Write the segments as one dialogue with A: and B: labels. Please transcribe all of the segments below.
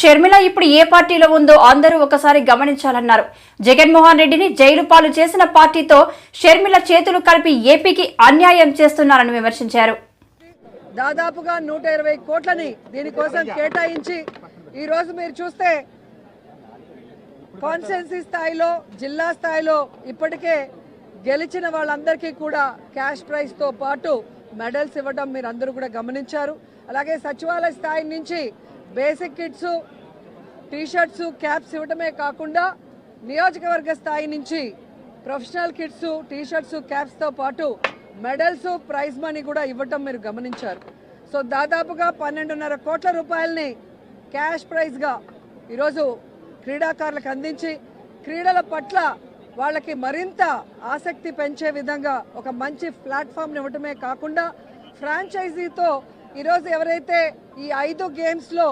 A: షర్మిల ఇప్పుడు ఏ పార్టీలో ఉందో అందరూ ఒకసారి గమనించాలన్నారు. జగన్మోహన్ రెడ్డిని జైలు పాలు చేసిన పార్టీతో షర్మిల చేతులు కలిపి ఏపీకి అన్యాయం చేస్తున్నారని విమర్శించారు.
B: దాదాపుగా నూట ఇరవై కోట్లని దీనికోసం కేటాయించి ఈ రోజు మీరు చూస్తే కాన్స్టెన్సీ స్థాయిలో జిల్లా స్థాయిలో ఇప్పటికే గెలిచిన వాళ్ళందరికీ కూడా క్యాష్ ప్రైజ్తో పాటు మెడల్స్ ఇవ్వడం మీరు అందరూ కూడా గమనించారు. అలాగే సచివాలయ స్థాయి నుంచి బేసిక్ కిట్స్ టీషర్ట్స్ క్యాప్స్ ఇవ్వడమే కాకుండా నియోజకవర్గ స్థాయి నుంచి ప్రొఫెషనల్ కిట్స్ టీషర్ట్స్ క్యాప్స్తో పాటు మెడల్స్ ప్రైజ్ మనీ కూడా ఇవ్వటం మీరు గమనించారు. సో దాదాపుగా పన్నెండున్నర కోట్ల రూపాయలని క్యాష్ ప్రైజ్గా ఈరోజు క్రీడాకారులకు అందించి క్రీడల పట్ల వాళ్ళకి మరింత ఆసక్తి పెంచే విధంగా ఒక మంచి ప్లాట్ఫామ్ని ఇవ్వటమే కాకుండా ఫ్రాంచైజీతో ఈరోజు ఎవరైతే ఈ ఐదు గేమ్స్లో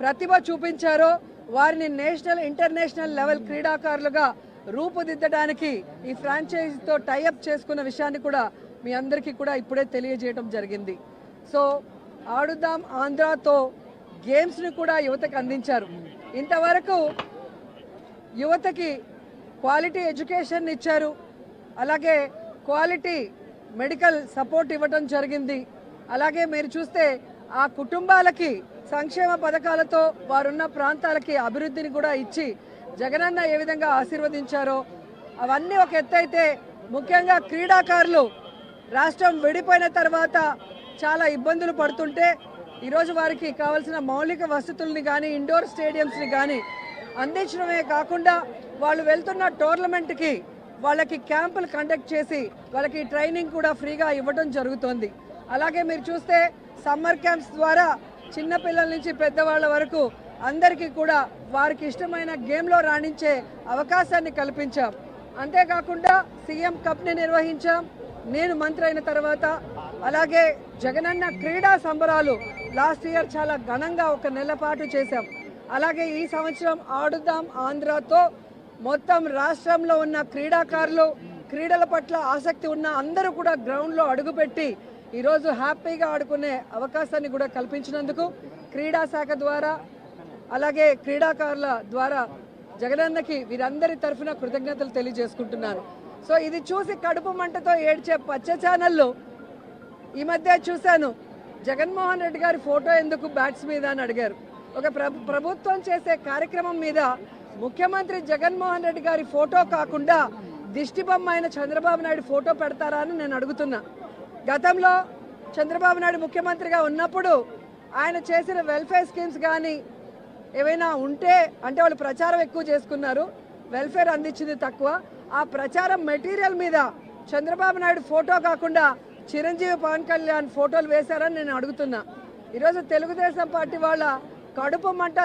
B: ప్రతిభ చూపించారో వారిని నేషనల్ ఇంటర్నేషనల్ లెవెల్ క్రీడాకారులుగా రూపుదిద్దడానికి ఈ ఫ్రాంచైజీతో టైఅప్ చేసుకున్న విషయాన్ని కూడా మీ అందరికీ కూడా ఇప్పుడే తెలియజేయడం జరిగింది. సో ఆడుదాం ఆంధ్రాతో గేమ్స్ని కూడా యువతకు అందించారు. ఇంతవరకు యువతకి క్వాలిటీ ఎడ్యుకేషన్ ఇచ్చారు. అలాగే క్వాలిటీ మెడికల్ సపోర్ట్ ఇవ్వడం జరిగింది. అలాగే మీరు చూస్తే ఆ కుటుంబాలకి సంక్షేమ పథకాలతో వారున్న ప్రాంతాలకి అభివృద్ధిని కూడా ఇచ్చి జగనన్న ఏ విధంగా ఆశీర్వదించారో అవన్నీ ఒక ఎత్తైతే ముఖ్యంగా క్రీడాకారులు రాష్ట్రం విడిపోయిన తర్వాత చాలా ఇబ్బందులు పడుతుంటే ఈరోజు వారికి కావాల్సిన మౌలిక వసతుల్ని కానీ ఇండోర్ స్టేడియంస్ని కానీ అందించడమే కాకుండా వాళ్ళు వెళ్తున్న టోర్నమెంట్కి వాళ్ళకి క్యాంపులు కండక్ట్ చేసి వాళ్ళకి ట్రైనింగ్ కూడా ఫ్రీగా ఇవ్వడం జరుగుతోంది. అలాగే మీరు చూస్తే సమ్మర్ క్యాంప్స్ ద్వారా చిన్నపిల్లల నుంచి పెద్దవాళ్ళ వరకు అందరికీ కూడా వారికి ఇష్టమైన గేమ్లో రాణించే అవకాశాన్ని కల్పించాం. అంతేకాకుండా సీఎం కప్ని నిర్వహించాం. నేను మంత్రి అయిన తర్వాత అలాగే జగనన్న క్రీడా సంబరాలు లాస్ట్ ఇయర్ చాలా ఘనంగా ఒక నెల పాటు చేశాం. అలాగే ఈ సంవత్సరం ఆడుదాం ఆంధ్రాతో మొత్తం రాష్ట్రంలో ఉన్న క్రీడాకారులు క్రీడల పట్ల ఆసక్తి ఉన్న అందరూ కూడా గ్రౌండ్లో అడుగుపెట్టి ఈరోజు హ్యాపీగా ఆడుకునే అవకాశాన్ని కూడా కల్పించినందుకు క్రీడా శాఖ ద్వారా అలాగే క్రీడాకారుల ద్వారా జగనన్నకి వీరందరి తరఫున కృతజ్ఞతలు తెలియజేసుకుంటున్నాను. సో ఇది చూసి కడుపు మంటతో ఏడ్చే పచ్చ ఛానళ్ళు ఈ మధ్య చూశాను. జగన్మోహన్ రెడ్డి గారి ఫోటో ఎందుకు బ్యాట్స్ మీద అని అడిగారు. ఒక ప్రభు ప్రభుత్వం చేసే కార్యక్రమం మీద ముఖ్యమంత్రి జగన్మోహన్ రెడ్డి గారి ఫోటో కాకుండా దిష్టిబొమ్మ అయిన చంద్రబాబు నాయుడు ఫోటో పెడతారా అని నేను అడుగుతున్నా. గతంలో చంద్రబాబు నాయుడు ముఖ్యమంత్రిగా ఉన్నప్పుడు ఆయన చేసిన వెల్ఫేర్ స్కీమ్స్ కానీ ఏవైనా ఉంటే అంటే వాళ్ళు ప్రచారం ఎక్కువ చేసుకున్నారు. వెల్ఫేర్ అందించింది తక్కువ. ఆ ప్రచారం మెటీరియల్ మీద చంద్రబాబు నాయుడు ఫోటో కాకుండా చిరంజీవి పవన్ కళ్యాణ్ ఫోటోలు వేశారని నేను అడుగుతున్నా. ఈరోజు తెలుగుదేశం పార్టీ వాళ్ళ కడుపు మంట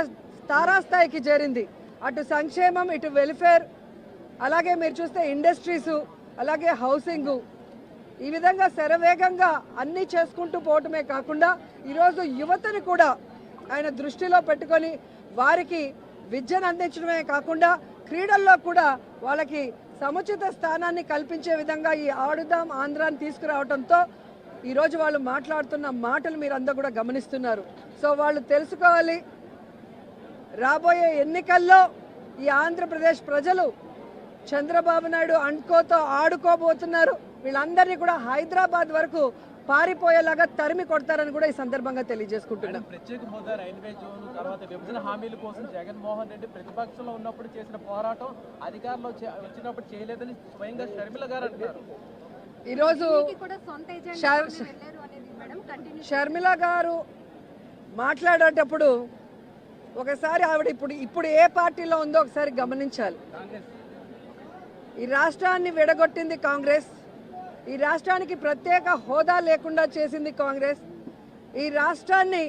B: తారాస్థాయికి చేరింది. అటు సంక్షేమం ఇటు వెల్ఫేర్ అలాగే మీరు చూస్తే ఇండస్ట్రీస్ అలాగే హౌసింగు ఈ విధంగా శరవేగంగా అన్నీ చేసుకుంటూ పోవటమే కాకుండా ఈరోజు యువతని కూడా ఆయన దృష్టిలో పెట్టుకొని వారికి విద్యను అందించడమే కాకుండా క్రీడల్లో కూడా వాళ్ళకి సముచిత స్థానాన్ని కల్పించే విధంగా ఈ ఆడుదాం ఆంధ్రాన్ని తీసుకురావడంతో ఈరోజు వాళ్ళు మాట్లాడుతున్న మాటలు మీరు అందరూ కూడా గమనిస్తున్నారు. సో వాళ్ళు తెలుసుకోవాలి. రాబోయే ఎన్నికల్లో ఈ ఆంధ్రప్రదేశ్ ప్రజలు చంద్రబాబు నాయుడు అండ్కోతో ఆడుకోబోతున్నారు. వీళ్ళందరినీ కూడా హైదరాబాద్ వరకు పారిపోయేలాగా తరిమి కొడతారని కూడా ఈ సందర్భంగా తెలియజేసుకుంటున్నాం.
C: ప్రత్యేక హోదా రైల్వే జోన్ తర్వాత విభజన హామీల కోసం జగన్మోహన్ రెడ్డి ప్రతిపక్షంలో ఉన్నప్పుడు చేసిన పోరాటం అధికారంలో వచ్చినప్పుడు చేయలేదని స్వయంగా షర్మిల గారు అంటున్నారు.
B: ఈరోజు షర్మిల గారు మాట్లాడేటప్పుడు ఒకసారి ఆవిడ ఇప్పుడు ఇప్పుడు ఏ పార్టీలో ఉందో ఒకసారి గమనించాలి. ఈ రాష్ట్రాన్ని విడగొట్టింది కాంగ్రెస్ ఈ రాష్ట్రానికి ప్రత్యేక హోదా లేకుండా చేసింది కాంగ్రెస్. ఈ రాష్ట్రాన్ని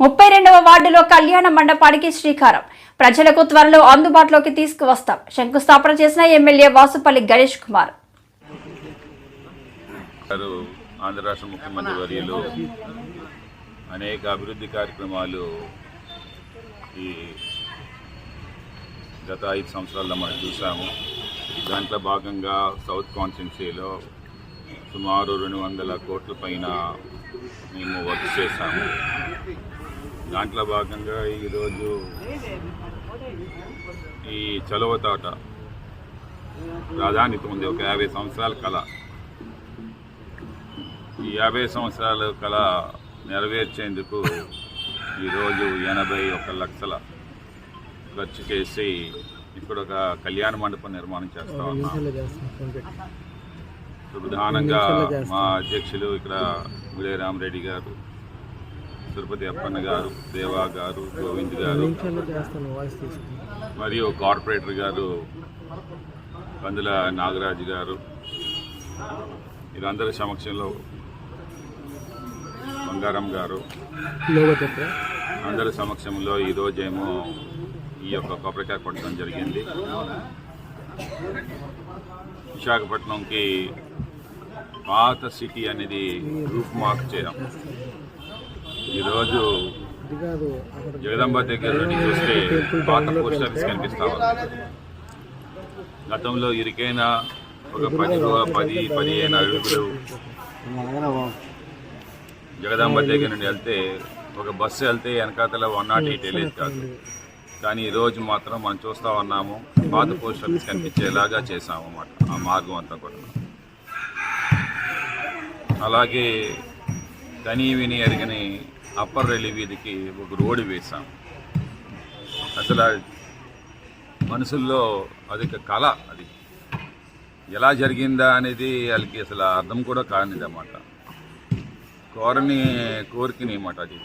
A: ముప్పై రెండవ వార్డులో కళ్యాణ మండపానికి శ్రీకారం. ప్రజలకు త్వరలో అందుబాటులోకి తీసుకువస్తాం. శంకుస్థాపన చేసిన ఎమ్మెల్యే వాసుపల్లి గణేష్ కుమార్.
D: గారు ఆంధ్ర రాష్ట్ర ముఖ్యమంత్రి వర్యులు అనేక అభివృద్ధి కార్యక్రమాలు ఈ గత ఐదు సంవత్సరాల్లో మనం చూసాము. దాంట్లో భాగంగా సౌత్ కాన్స్టిట్యున్సీలో సుమారు రెండు వందల కోట్ల పైన మేము వర్క్ చేశాము. దాంట్లో భాగంగా ఈరోజు ఈ చలవతాట ప్రాధాన్యత ఉంది. ఒక యాభై సంవత్సరాల కళ. ఈ యాభై సంవత్సరాల కళ నెరవేర్చేందుకు ఈరోజు ఎనభై ఒక లక్షల ఖర్చు చేసి ఇక్కడ ఒక కళ్యాణ మండపం నిర్మాణం చేస్తా ఉన్నాం. ప్రధానంగా మా అధ్యక్షులు ఇక్కడ ముడే రామరెడ్డి గారు తిరుపతి అప్పన్న గారు దేవా గారు గోవింద్ గారు మరియు కార్పొరేటర్ గారు కందుల నాగరాజు గారు వీరందరి సమక్షంలో బంగారం గారు అందరి సమక్షంలో ఈరోజేమో ఈ యొక్క కొబ్బరికాయ కొట్టడం జరిగింది. విశాఖపట్నంకి పాత సిటీ అనేది రూప్ మార్క్ చేయడం ఈరోజు జగదంబ దగ్గర నుండి చూస్తే పాత పోస్ట్ ఆఫీస్ కనిపిస్తా గతంలో ఇరికైన ఒక పది పది పదిహేను అడుగులు జగదాంబ దగ్గర నుండి వెళ్తే ఒక బస్సు వెళ్తే వెనకాతల వన్ నాట్ ఎయిట్ వెళ్ళేది కాదు. కానీ ఈ రోజు మాత్రం మనం చూస్తా ఉన్నాము పాత పోస్ట్ ఆఫీస్ కనిపించేలాగా చేసాము అన్నమాట ఆ మార్గం అంతా కూడా. అలాగే కనీ విని ఎరగని అప్పర్ రైలు వీధికి ఒక రోడ్డు వేసాం అసలు మనుషుల్లో మనసుల్లో కళ అది. ఎలా జరిగిందా అనేది వాళ్ళకి అసలు అర్థం కూడా కానిదన్నమాట కోరని కోరికని అన్నమాట అది.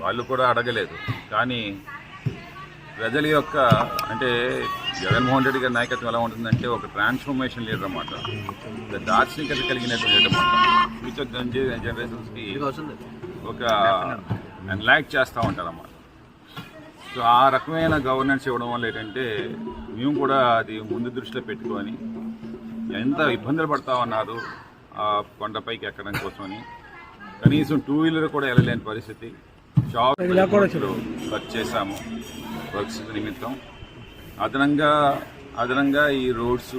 D: వాళ్ళు కూడా అడగలేదు. కానీ ప్రజల యొక్క అంటే జగన్మోహన్ రెడ్డి గారి నాయకత్వం ఎలా ఉంటుందంటే ఒక ట్రాన్స్ఫర్మేషన్ లీడర్ అన్నమాట. ఒక దార్శనికత కలిగినటువంటి అన్నమాట. ఫ్యూచర్ జనరేషన్స్కి ఒక ఎన్లాక్ చేస్తూ ఉంటారన్నమాట సో ఆ రకమైన గవర్నెన్స్ ఇవ్వడం వల్ల ఏంటంటే మేము కూడా అది ముందు దృష్టిలో పెట్టుకొని ఎంత ఇబ్బందులు పడతా ఉన్నారు ఆ కొండపైకి ఎక్కడం కోసమని కనీసం టూ వీలర్ కూడా వెళ్ళలేని పరిస్థితి. షాప్ వర్క్ చేశాము వర్క్స్ నిమిత్తం. అదనంగా అదనంగా ఈ రోడ్స్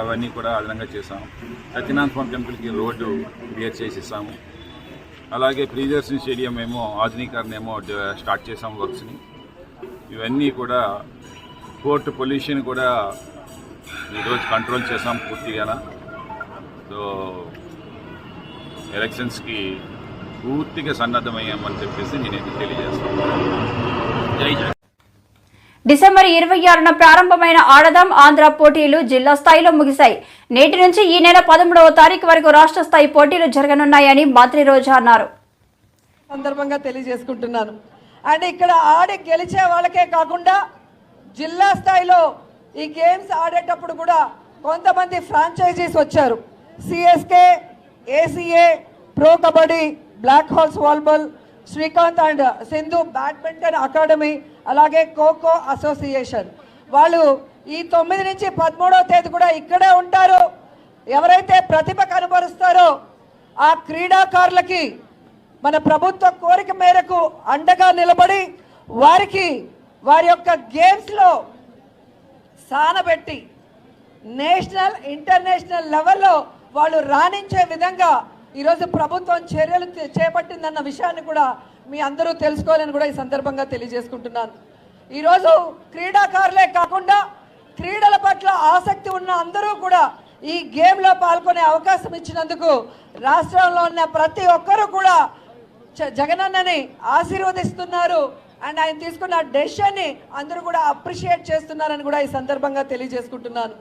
D: అవన్నీ కూడా అదనంగా చేసాము సత్యనారాయణ స్వామి టెంపుల్కి రోడ్డు క్లియర్ చేసేసాము. అలాగే ప్రియదర్శిని స్టేడియం ఏమో ఆధునీకరణ ఏమో స్టార్ట్ చేసాము వర్క్స్ని. ఇవన్నీ కూడా పోర్ట్ పొల్యూషన్ కూడా ఈరోజు కంట్రోల్ చేసాం పూర్తిగా సో ఎలక్షన్స్కి పూర్తిగా సన్నద్ధమయ్యామని చెప్పేసి నేను తెలియజేస్తాను. జై జగన్
A: డిసెంబర్ ఇరవై ఆరున ప్రారంభమైన ఆడదాం ఆంధ్ర పోటీలు జిల్లా స్థాయిలో ముగిశాయి. నేటి నుంచి ఈ నెల పదమూడవ తారీఖు వరకు రాష్ట్ర స్థాయి పోటీలు జరగనున్నాయని మంత్రి రోజా అన్నారు.
B: సందర్భంగా తెలియజేసుకుంటున్నాను. అండ్ ఇక్కడ ఆడి గెలిచే వాళ్ళకే కాకుండా జిల్లా స్థాయిలో ఈ గేమ్స్ ఆడేటప్పుడు కూడా కొంతమంది ఫ్రాంచైజీస్ వచ్చారు. CSK ACA kabaddi Black Hawks volleyball Srikanth and Sindhu badminton academy అలాగే ఖోఖో అసోసియేషన్ వాళ్ళు ఈ తొమ్మిది నుంచి పదమూడవ తేదీ కూడా ఇక్కడే ఉంటారు. ఎవరైతే ప్రతిభ కనబరుస్తారో ఆ క్రీడాకారులకి మన ప్రభుత్వ కోరిక మేరకు అండగా నిలబడి వారికి వారి యొక్క గేమ్స్లో సానబెట్టి నేషనల్ ఇంటర్నేషనల్ లెవెల్లో వాళ్ళు రాణించే విధంగా ఈరోజు ప్రభుత్వం చర్యలు చేపట్టిందన్న విషయాన్ని కూడా మీ అందరూ తెలుసుకోవాలని కూడా ఈ సందర్భంగా తెలియజేసుకుంటున్నాను. ఈరోజు క్రీడాకారులే కాకుండా క్రీడల పట్ల ఆసక్తి ఉన్న అందరూ కూడా ఈ గేమ్లో పాల్గొనే అవకాశం ఇచ్చినందుకు రాష్ట్రంలో ఉన్న ప్రతి ఒక్కరూ కూడా జగనన్నని ఆశీర్వదిస్తున్నారు. అండ్ ఆయన తీసుకున్న డెసిషన్ని అందరూ కూడా అప్రిషియేట్ చేస్తున్నారని కూడా ఈ సందర్భంగా తెలియజేసుకుంటున్నాను.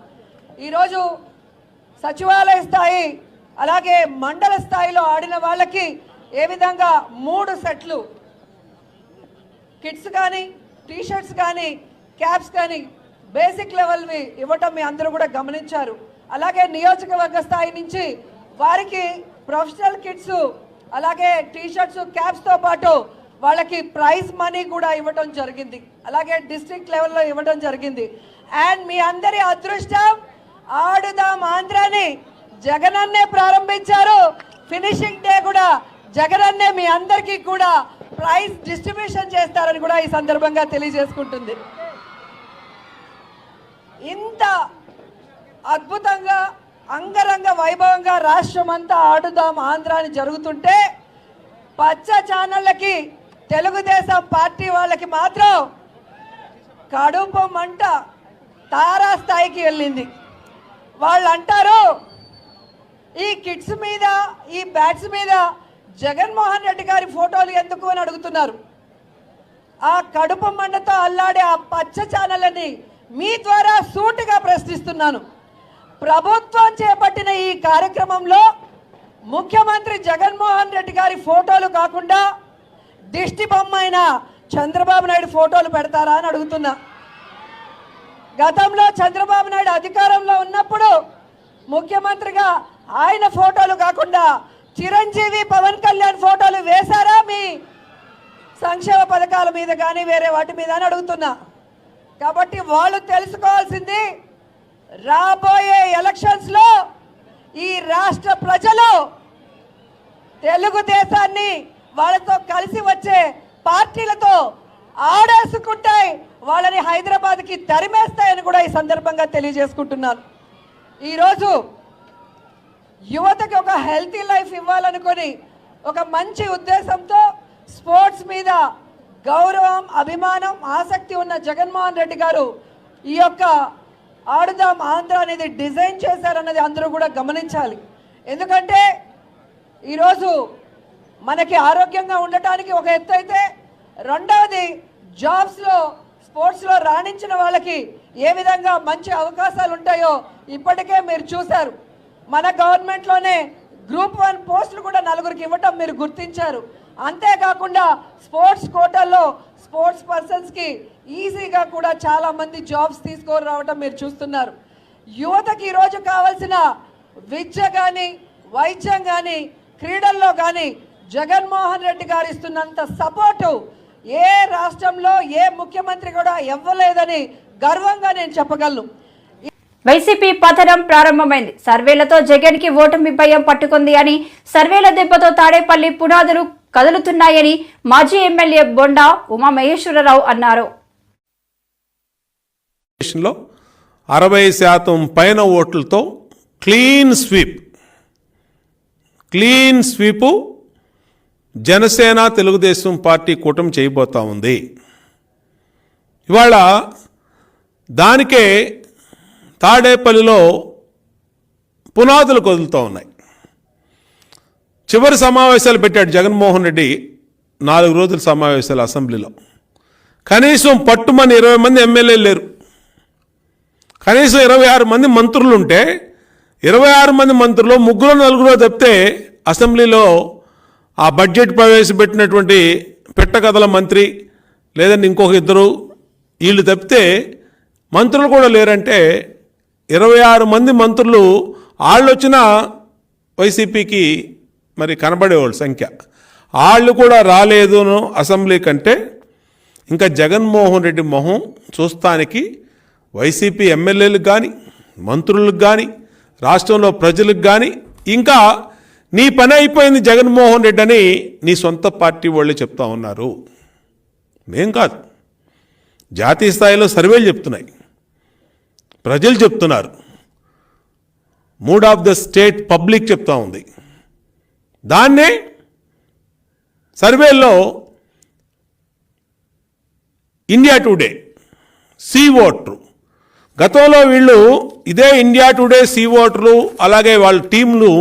B: ఈరోజు సచివాలయ స్థాయి అలాగే మండల స్థాయిలో ఆడిన వాళ్ళకి ఏ విధంగా మూడు సెట్లు? కిట్స్ కానీ టీషర్ట్స్ కానీ క్యాప్స్ కానీ బేసిక్ లెవెల్వి ఇవ్వటం మీ అందరూ కూడా గమనించారు. అలాగే నియోజకవర్గ స్థాయి నుంచి వారికి ప్రొఫెషనల్ కిట్స్ అలాగే టీషర్ట్స్ క్యాప్స్తో పాటు వాళ్ళకి ప్రైజ్ మనీ కూడా ఇవ్వడం జరిగింది. అలాగే డిస్ట్రిక్ట్ లెవెల్లో ఇవ్వడం జరిగింది. అండ్ మీ అందరి అదృష్టం ఆడుదాం ఆంధ్రాని జగనన్నే ప్రారంభించారు. ఫినిషింగ్ డే కూడా జగనన్నే మీ అందరికీ కూడా ప్రైజ్ డిస్ట్రిబ్యూషన్ చేస్తారని కూడా ఈ సందర్భంగా తెలియజేసుకుంటుంది. ఇంత అద్భుతంగా అంగరంగ వైభవంగా రాష్ట్రం అంతా ఆడుదాం ఆంధ్రాని జరుగుతుంటే పచ్చ ఛానళ్ళకి తెలుగుదేశం పార్టీ వాళ్ళకి మాత్రం కడుపు మంట తారాస్థాయికి వెళ్ళింది. వాళ్ళు అంటారు ఈ కిడ్స్ మీద ఈ బ్యాట్స్ మీద జగన్మోహన్ రెడ్డి గారి ఫోటోలు ఎందుకు అని అడుగుతున్నారు. ఆ కడుపు మండతో అల్లాడే ఆ పచ్చ ఛానళ్ళని మీ ద్వారా సూటిగా ప్రశ్నిస్తున్నాను. ప్రభుత్వం చేపట్టిన ఈ కార్యక్రమంలో ముఖ్యమంత్రి జగన్మోహన్ రెడ్డి గారి ఫోటోలు కాకుండా దిష్టి బొమ్మ అయిన చంద్రబాబు నాయుడు ఫోటోలు పెడతారా అని అడుగుతున్నా. గతంలో చంద్రబాబు నాయుడు అధికారంలో ఉన్నప్పుడు ముఖ్యమంత్రిగా ఆయన ఫోటోలు కాకుండా చిరంజీవి పవన్ కళ్యాణ్ ఫోటోలు వేశారా మీ సంక్షేమ పథకాల మీద కానీ వేరే వాటి మీద అని అడుగుతున్నా. కాబట్టి వాళ్ళు తెలుసుకోవాల్సింది రాబోయే ఎలక్షన్స్లో ఈ రాష్ట్ర ప్రజలు తెలుగుదేశాన్ని వాళ్ళతో కలిసి వచ్చే పార్టీలతో ఆడేసుకుంటాయి వాళ్ళని హైదరాబాద్కి తరిమేస్తాయని కూడా ఈ సందర్భంగా తెలియజేసుకుంటున్నాను. ఈరోజు యువతకి ఒక హెల్తీ లైఫ్ ఇవ్వాలనుకొని ఒక మంచి ఉద్దేశంతో స్పోర్ట్స్ మీద గౌరవం అభిమానం ఆసక్తి ఉన్న జగన్మోహన్ రెడ్డి గారు ఈ యొక్క ఆడుదాం ఆంధ్ర అనేది డిజైన్ చేశారన్నది అందరూ కూడా గమనించాలి. ఎందుకంటే ఈరోజు మనకి ఆరోగ్యంగా ఉండటానికి ఒక ఎత్తు అయితే రెండవది జాబ్స్లో స్పోర్ట్స్లో రాణించిన వాళ్ళకి ఏ విధంగా మంచి అవకాశాలు ఉంటాయో ఇప్పటికే మీరు చూశారు. మన గవర్నమెంట్లోనే గ్రూప్ వన్ పోస్టులు కూడా నలుగురికి ఇవ్వటం మీరు గుర్తించారు. అంతేకాకుండా స్పోర్ట్స్ కోటల్లో స్పోర్ట్స్ పర్సన్స్కి ఈజీగా కూడా చాలామంది జాబ్స్ తీసుకొని రావటం మీరు చూస్తున్నారు. యువతకి ఈరోజు కావాల్సిన విద్య కానీ వైద్యం కానీ క్రీడల్లో కానీ జగన్మోహన్ రెడ్డి గారు ఇస్తున్నంత సపోర్టు ఏ రాష్ట్రంలో ఏ ముఖ్యమంత్రి కూడా ఇవ్వలేదని గర్వంగా నేను చెప్పగలను.
A: వైసీపీ పతనం ప్రారంభమైంది. సర్వేలతో జగన్కి ఓటమి భయం పట్టుకుంది అని సర్వేల దెబ్బతో తాడేపల్లి పునాదులు కదులుతున్నాయని మాజీ ఎమ్మెల్యే బొండా ఉమామహేశ్వరరావు అన్నారు.
E: అరవై శాతం పైన ఓట్లతో clean sweep clean sweep Janasena Telugu Desam party కూటమి చేయబోతా ఉంది. ఇవాళ దానికే తాడేపల్లిలో పునాదులు కదులుతూ ఉన్నాయి. చివరి సమావేశాలు పెట్టాడు జగన్మోహన్ రెడ్డి నాలుగు రోజుల సమావేశాలు అసెంబ్లీలో. కనీసం పట్టుమని ఇరవై మంది ఎమ్మెల్యేలు లేరు. కనీసం ఇరవై ఆరు మంది మంత్రులు ఉంటే ఇరవై ఆరు మంది మంత్రులు ముగ్గురు నలుగురు తప్పితే అసెంబ్లీలో ఆ బడ్జెట్ ప్రవేశపెట్టినటువంటి పెట్టకథల మంత్రి లేదంటే ఇంకొక ఇద్దరు వీళ్ళు తప్పితే మంత్రులు కూడా లేరంటే ఇరవై ఆరు మంది మంత్రులు వాళ్ళు వచ్చిన వైసీపీకి మరి కనబడేవాళ్ళు సంఖ్య. వాళ్ళు కూడా రాలేదు అసెంబ్లీ కంటే. ఇంకా జగన్మోహన్ రెడ్డి మొహం చూస్తానికి వైసీపీ ఎమ్మెల్యేలకు కానీ మంత్రులకు కానీ రాష్ట్రంలో ప్రజలకు కానీ ఇంకా నీ పని అయిపోయింది జగన్మోహన్ రెడ్డి అని నీ సొంత పార్టీ వాళ్ళే చెప్తా ఉన్నారు. మేం కాదు. జాతీయ స్థాయిలో సర్వేలు చెప్తున్నాయి. ప్రజలు చెప్తున్నారు. Mood of the state public చెప్తా ఉంది. దాన్నే సర్వేలో ఇండియా టుడే సీ ఓటర్. గతంలో వీళ్ళు ఇదే ఇండియా టుడే సీ ఓటర్లు అలాగే వాళ్ళ టీంలు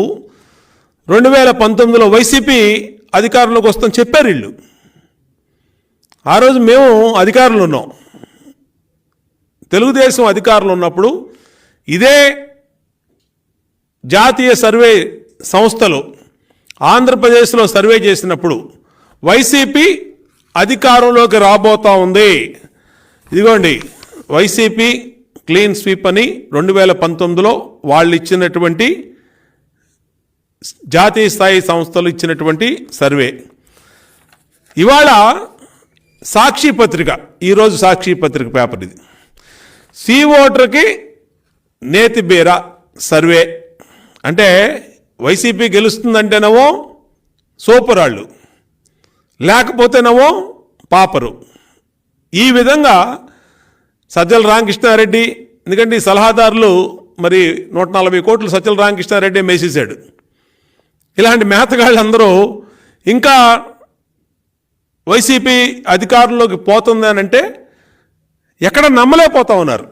E: రెండు వేల పంతొమ్మిదిలో వైసీపీ అధికారంలోకి వస్తాం చెప్పారు వీళ్ళు. ఆ రోజు మేము అధికారులు ఉన్నాం. తెలుగుదేశం అధికారులు ఉన్నప్పుడు ఇదే జాతీయ సర్వే సంస్థలు ఆంధ్రప్రదేశ్లో సర్వే చేసినప్పుడు వైసీపీ అధికారంలోకి రాబోతా ఉంది. ఇదిగోండి వైసీపీ క్లీన్ స్వీప్ అని రెండు వేల పంతొమ్మిదిలో వాళ్ళు ఇచ్చినటువంటి జాతీయ స్థాయి సంస్థలు ఇచ్చినటువంటి సర్వే. ఇవాళ సాక్షి పత్రిక ఈరోజు సాక్షి పత్రిక పేపర్ ఇది. సి ఓటర్కి నేతి బీర సర్వే. అంటే వైసీపీ గెలుస్తుందంటేనేమో సూపరాళ్ళు లేకపోతేనేమో పాపరు. ఈ విధంగా సజ్జల రామకృష్ణారెడ్డి ఎందుకంటే ఈ సలహాదారులు మరి నూట నలభై కోట్లు సజ్జల రామకృష్ణారెడ్డి మేసేశాడు. ఇలాంటి మేతగాళ్ళందరూ ఇంకా వైసీపీ అధికారంలోకి పోతుంది అని అంటే ఎక్కడ నమ్మలేకపోతా ఉన్నారు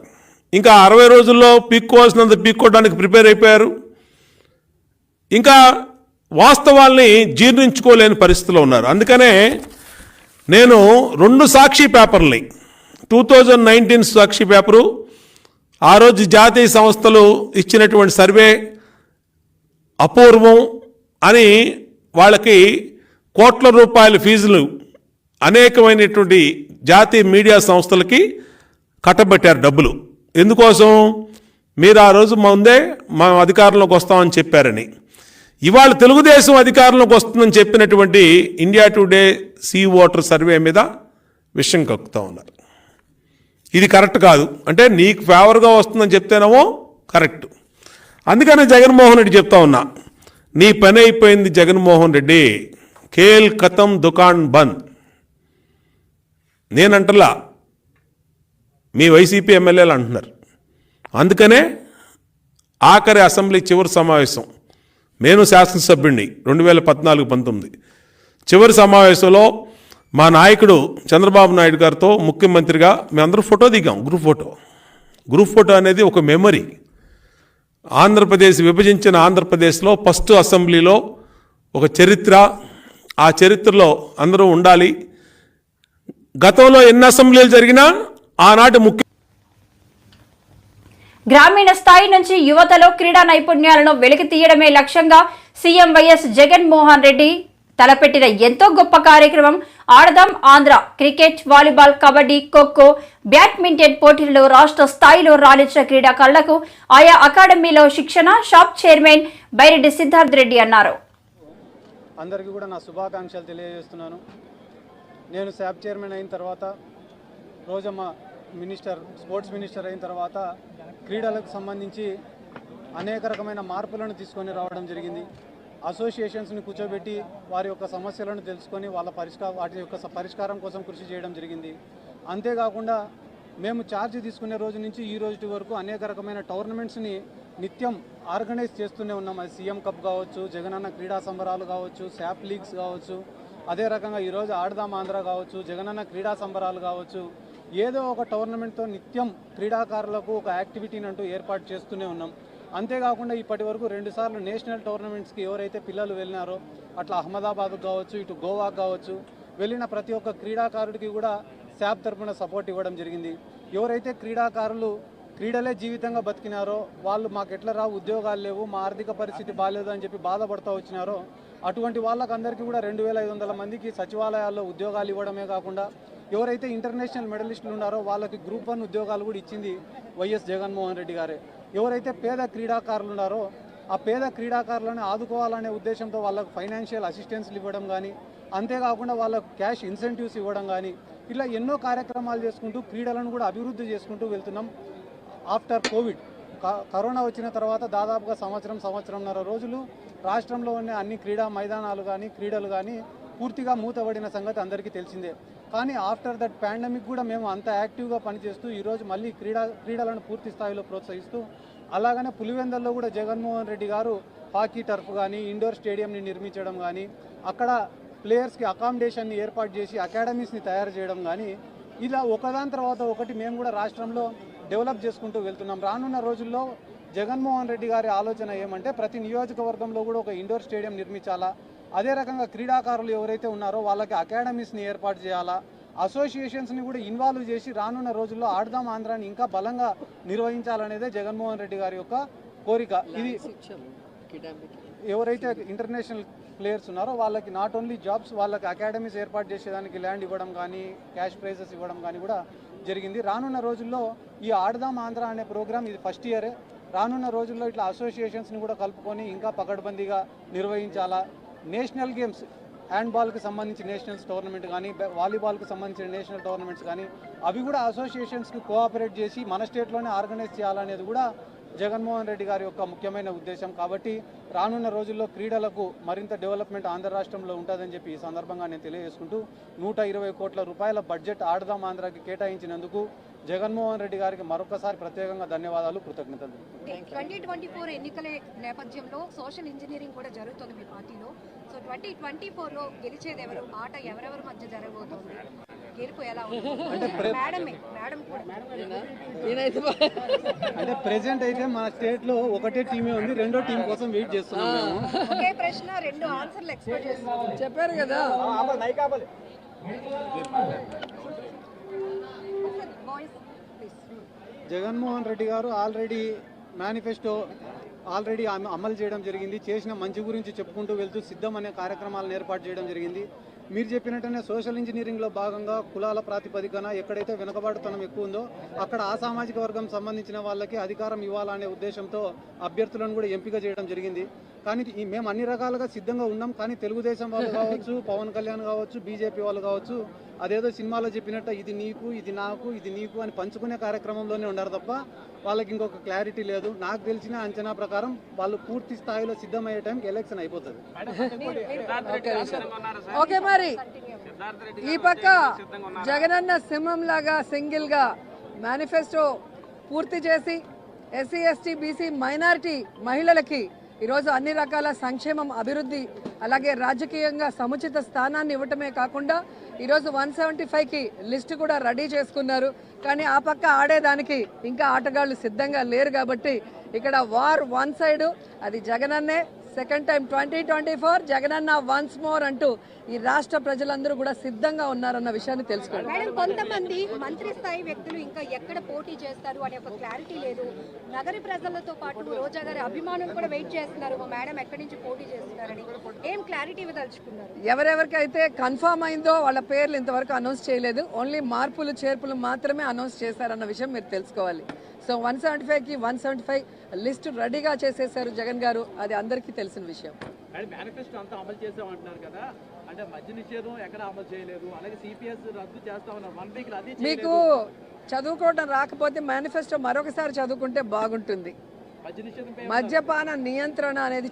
E: ఇంకా అరవై రోజుల్లో పీక్కోవాల్సినంత పీక్కోవడానికి ప్రిపేర్ అయిపోయారు. ఇంకా వాస్తవాల్ని జీర్ణించుకోలేని పరిస్థితిలో ఉన్నారు. అందుకనే నేను రెండు సాక్షి పేపర్ని two thousand nineteen Sakshi paper ఆ రోజు జాతీయ సంస్థలు ఇచ్చినటువంటి సర్వే అపూర్వం అని వాళ్ళకి కోట్ల రూపాయల ఫీజులు అనేకమైనటువంటి జాతీయ మీడియా సంస్థలకి కట్టబెట్టారు డబ్బులు. ఎందుకోసం? మీరు ఆ రోజు ముందే మా అధికారంలోకి వస్తామని చెప్పారని. ఇవాళ తెలుగుదేశం అధికారంలోకి వస్తుందని చెప్పినటువంటి India Today C Voter survey మీద విషయం కక్కుతా ఉన్నారు. ఇది కరెక్ట్ కాదు. అంటే నీకు ఫేవర్గా వస్తుందని చెప్తేనేమో కరెక్ట్. అందుకని జగన్మోహన్ రెడ్డి చెప్తా ఉన్నా. నీ పని అయిపోయింది జగన్మోహన్ రెడ్డి. ఖేల్ కతం దుకాన్ బంద్. నేనంటలా. మీ వైసీపీ ఎమ్మెల్యేలు అంటున్నారు. అందుకనే ఆఖరి అసెంబ్లీ చివరి సమావేశం. నేను శాసనసభ్యుడిని రెండు వేల పద్నాలుగు పంతొమ్మిది. చివరి సమావేశంలో మా నాయకుడు చంద్రబాబు నాయుడు గారితో ముఖ్యమంత్రిగా మేమందరం ఫోటో దిగాం గ్రూప్ ఫోటో. గ్రూప్ ఫోటో అనేది ఒక మెమరీ. ఆంధ్రప్రదేశ్ విభజించిన ఆంధ్రప్రదేశ్లో ఫస్ట్ అసెంబ్లీలో ఒక చరిత్ర. ఆ చరిత్రలో అందరూ ఉండాలి. గతంలో ఎన్ని అసెంబ్లీలు జరిగినా ఆనాటి ముఖ్య
A: గ్రామీణ స్థాయి నుంచి యువతలో క్రీడా నైపుణ్యాలను వెలికి తీయడమే లక్ష్యంగా సీఎం వైఎస్ జగన్మోహన్ రెడ్డి తలపెట్టిన ఎంతో గొప్ప కార్యక్రమం Aadudam Andhra cricket volleyball kabaddi kho kho badminton పోటీలలో రాష్ట్ర స్థాయిలో రాణించిన క్రీడాకారులకు ఆయా అకాడమీలో శిక్షణ షాప్ చైర్మన్ బైరెడ్డి సిద్ధార్థ్ రెడ్డి అన్నారు.
F: అందరికీ కూడా నా శుభాకాంక్షలు తెలియజేస్తున్నాను. నేను శాప్ చైర్మన్ అయిన తర్వాత రోజమ్మ మినిస్టర్ స్పోర్ట్స్ మినిస్టర్ అయిన తర్వాత క్రీడలకు సంబంధించి అనేక రకమైన మార్పులను తీసుకొని రావడం జరిగింది. అసోసియేషన్స్ని కూర్చోబెట్టి వారి యొక్క సమస్యలను తెలుసుకొని వాళ్ళ పరిష్కార వాటి యొక్క పరిష్కారం కోసం కృషి చేయడం జరిగింది. అంతేకాకుండా మేము ఛార్జ్ తీసుకునే రోజు నుంచి ఈ రోజు వరకు అనేక రకమైన టోర్నమెంట్స్ని నిత్యం ఆర్గనైజ్ చేస్తూనే ఉన్నాం. అది సీఎం కప్ కావచ్చు జగనన్న క్రీడా సంబరాలు కావచ్చు శాప్ లీగ్స్ కావచ్చు అదే రకంగా ఈరోజు ఆడదాం ఆంధ్ర కావచ్చు జగనన్న క్రీడా సంబరాలు కావచ్చు. ఏదో ఒక టోర్నమెంట్తో నిత్యం క్రీడాకారులకు ఒక యాక్టివిటీని అంటూ ఏర్పాటు చేస్తూనే ఉన్నాం. అంతేకాకుండా ఇప్పటి వరకు రెండుసార్లు నేషనల్ టోర్నమెంట్స్కి ఎవరైతే పిల్లలు వెళ్ళినారో అట్లా అహ్మదాబాద్ కావచ్చు ఇటు గోవాకు కావచ్చు వెళ్ళిన ప్రతి ఒక్క క్రీడాకారుడికి కూడా శాప్ తరపున సపోర్ట్ ఇవ్వడం జరిగింది. ఎవరైతే క్రీడాకారులు క్రీడలే జీవితంగా బతికినారో వాళ్ళు మాకు ఎట్లా రావు ఉద్యోగాలు లేవు మా ఆర్థిక పరిస్థితి బాగాలేదు అని చెప్పి బాధపడుతూ వచ్చినారో అటువంటి వాళ్ళకందరికీ కూడా రెండు వేల ఐదు వందల మందికి సచివాలయాల్లో ఉద్యోగాలు ఇవ్వడమే కాకుండా ఎవరైతే ఇంటర్నేషనల్ మెడలిస్టులు ఉన్నారో వాళ్ళకి గ్రూప్ వన్ ఉద్యోగాలు కూడా ఇచ్చింది వైఎస్ జగన్మోహన్ రెడ్డి గారే. ఎవరైతే పేద క్రీడాకారులు ఉన్నారో ఆ పేద క్రీడాకారులను ఆదుకోవాలనే ఉద్దేశంతో వాళ్ళకు ఫైనాన్షియల్ అసిస్టెన్స్లు ఇవ్వడం కానీ అంతేకాకుండా వాళ్ళకు క్యాష్ ఇన్సెంటివ్స్ ఇవ్వడం కానీ ఇట్లా ఎన్నో కార్యక్రమాలు చేసుకుంటూ క్రీడలను కూడా అభివృద్ధి చేసుకుంటూ వెళ్తున్నాం ఆఫ్టర్ కోవిడ్. క- కరోనా వచ్చిన తర్వాత దాదాపుగా సంవత్సరం సంవత్సరంన్నర రోజులు రాష్ట్రంలో ఉన్న అన్ని క్రీడా మైదానాలు కానీ క్రీడలు కానీ పూర్తిగా మూతబడిన సంగతి అందరికీ తెలిసిందే. కానీ ఆఫ్టర్ దట్ పాండమిక్ కూడా మేము అంత యాక్టివ్గా పనిచేస్తూ ఈరోజు మళ్ళీ క్రీడా క్రీడలను పూర్తి స్థాయిలో ప్రోత్సహిస్తూ అలాగనే పులివెందల్లో కూడా జగన్మోహన్ రెడ్డి గారు హాకీ టర్ఫ్ కానీ ఇండోర్ స్టేడియంని నిర్మించడం కానీ అక్కడ ప్లేయర్స్కి అకామిడేషన్ని ఏర్పాటు చేసి అకాడమీస్ని తయారు చేయడం కానీ ఇలా ఒకదాని తర్వాత ఒకటి మేము కూడా రాష్ట్రంలో డెవలప్ చేసుకుంటూ వెళ్తున్నాం. రానున్న రోజుల్లో జగన్మోహన్ రెడ్డి గారి ఆలోచన ఏమంటే ప్రతి నియోజకవర్గంలో కూడా ఒక ఇండోర్ స్టేడియం నిర్మించాలా? అదే రకంగా క్రీడాకారులు ఎవరైతే ఉన్నారో వాళ్ళకి అకాడమీస్ని ఏర్పాటు చేయాలా? అసోసియేషన్స్ని కూడా ఇన్వాల్వ్ చేసి రానున్న రోజుల్లో ఆడదాం ఆంధ్రాని ఇంకా బలంగా నిర్వహించాలనేదే జగన్మోహన్ రెడ్డి గారి యొక్క కోరిక. ఇది ఎవరైతే ఇంటర్నేషనల్ ప్లేయర్స్ ఉన్నారో వాళ్ళకి నాట్ ఓన్లీ జాబ్స్ వాళ్ళకి అకాడమీస్ ఏర్పాటు చేసేదానికి ల్యాండ్ ఇవ్వడం కానీ క్యాష్ ప్రైజెస్ ఇవ్వడం కానీ కూడా జరిగింది. రానున్న రోజుల్లో ఈ ఆడదాం ఆంధ్ర అనే ప్రోగ్రామ్ ఇది ఫస్ట్ ఇయరే రానున్న రోజుల్లో ఇట్లా అసోసియేషన్స్ని కూడా కలుపుకొని ఇంకా పకడ్బందీగా నిర్వహించాలా? నేషనల్ గేమ్స్ హ్యాండ్బాల్కి సంబంధించి నేషనల్స్ టోర్నమెంట్ కానీ వాలీబాల్కి సంబంధించిన నేషనల్ టోర్నమెంట్స్ కానీ అవి కూడా అసోసియేషన్స్కి కోఆపరేట్ చేసి మన స్టేట్లోనే ఆర్గనైజ్ చేయాలనేది కూడా జగన్మోహన్ రెడ్డి గారి యొక్క ముఖ్యమైన ఉద్దేశం. కాబట్టి రానున్న రోజుల్లో క్రీడలకు మరింత డెవలప్మెంట్ ఆంధ్ర రాష్ట్రంలో ఉంటుందని చెప్పి ఈ సందర్భంగా నేను తెలియజేసుకుంటూ నూట ఇరవై కోట్ల రూపాయల బడ్జెట్ ఆడదాం ఆంధ్రాకి కేటాయించినందుకు జగన్మోహన్ రెడ్డి గారికి మరొకసారి ప్రత్యేకంగా ధన్యవాదాలు కృతజ్ఞతలు.
G: ట్వంటీ ట్వంటీ ఫోర్ ఎన్నికల నేపథ్యంలో సోషల్ ఇంజనీరింగ్ కూడా జరుగుతుంది మీ పార్టీలో. సో ట్వంటీ ట్వంటీ ఫోర్లో గెలిచేది ఎవరు ఆట ఎవరెవరి మధ్య జరగబోతోంది? గెలుపు ఎలా ఉంటుంది మేడమే మేడం కూడా.
B: నేనైతే
F: అంటే ప్రెసెంట్ అయితే మన స్టేట్లో ఒకటే టీమే ఉంది రెండో టీం కోసం వెయిట్ చేస్తున్నాం మేము.
G: ఒకే ప్రశ్న రెండు ఆన్సర్లు ఎక్స్పెక్ట్ చేస్తున్నాం.
B: చెప్పారు కదా.
F: జగన్మోహన్ రెడ్డి గారు ఆల్రెడీ మేనిఫెస్టో ఆల్రెడీ అమ- అమలు చేయడం జరిగింది. చేసిన మంచి గురించి చెప్పుకుంటూ వెళ్తూ సిద్ధం అనే కార్యక్రమాలను ఏర్పాటు చేయడం జరిగింది. మీరు చెప్పినట్టునే సోషల్ ఇంజనీరింగ్లో భాగంగా కులాల ప్రాతిపదికన ఎక్కడైతే వెనుకబాటుతనం ఎక్కువ ఉందో అక్కడ ఆ సామాజిక వర్గం సంబంధించిన వాళ్ళకి అధికారం ఇవ్వాలనే ఉద్దేశంతో అభ్యర్థులను కూడా ఎంపిక చేయడం జరిగింది. కానీ మేము అన్ని రకాలుగా సిద్ధంగా ఉన్నాం. కానీ తెలుగుదేశం వాళ్ళు కావచ్చు పవన్ కళ్యాణ్ కావచ్చు బీజేపీ వాళ్ళు కావచ్చు అదేదో సినిమాలో చెప్పినట్టు ఇది నీకు ఇది నాకు ఇది నీకు అని పంచుకునే కార్యక్రమంలోనే ఉన్నారు తప్ప వాళ్ళకి ఇంకొక క్లారిటీ లేదు. నాకు తెలిసిన అంచనా ప్రకారం వాళ్ళు పూర్తి స్థాయిలో సిద్ధమయ్యే టైంకి ఎలక్షన్ అయిపోతుంది.
B: ఓకే మరి. ఈ పక్క జగనన్న సింహం లాగా సింగిల్గా మేనిఫెస్టో పూర్తి చేసి ఎస్సీ ఎస్టీ బీసీ మైనారిటీ మహిళలకి ఈరోజు అన్ని రకాల సంక్షేమం అభివృద్ధి అలాగే రాజకీయంగా సముచిత స్థానాన్ని ఇవ్వటమే కాకుండా ఈరోజు వన్ సెవెంటీ ఫైవ్కి లిస్ట్ కూడా రెడీ చేసుకున్నారు. కానీ ఆ పక్క ఆడేదానికి ఇంకా ఆటగాళ్ళు సిద్ధంగా లేరు కాబట్టి ఇక్కడ వార్ వన్ సైడ్ అది జగనన్నే second time twenty twenty four Jaganna once more అంటూ ఈ రాష్ట్ర ప్రజలందరూ కూడా సిద్ధంగా ఉన్నారన్న విషయాన్ని తెలుసుకోండి
G: మేడం కొంతమంది మంత్రి స్థాయి వ్యక్తులు ఇంకా ఎక్కడ పోటీ చేస్తారు అనే ఒక క్లారిటీ లేదు. నగరి ప్రజలతో పాటు రోజా గారి అభిమానులు కూడా వెయిట్ చేస్తున్నారు. మేడం ఎక్కడి నుంచి పోటీ చేస్తున్నారని. ఏం క్లారిటీ ఇవ్వదలుచుకున్నారు?
B: ఎవరెవరికైతే కన్ఫామ్ అయిందో వాళ్ళ పేర్లు ఇంతవరకు అనౌన్స్ చేయలేదు. ఓన్లీ మార్పులు చేర్పులు మాత్రమే అనౌన్స్ చేశారన్న విషయం మీరు తెలుసుకోవాలి. సో వన్ సెవెంటీ ఫైవ్కి వన్ సెవెంటీ ఫైవ్ లిస్ట్ రెడీగా చేసేసారు జగన్ గారు. అది అందరికీ తెలిసిన విషయం.
C: మేడం మేనిఫెస్టో అంతా అమలు చేసామంటున్నారు కదా. అంటే మద్య నిషేధం ఎక్కడ అమలు చేయలేదు. అలాగే సిపిఎస్ రద్దు చేస్తా ఉన్నారు వన్ వీక్ అది
B: మీకు చదువుకోవడం రాకపోతే మేనిఫెస్టో మరొకసారి చదువుకుంటే బాగుంటుంది. మద్యపాన నియంత్రణ అనేది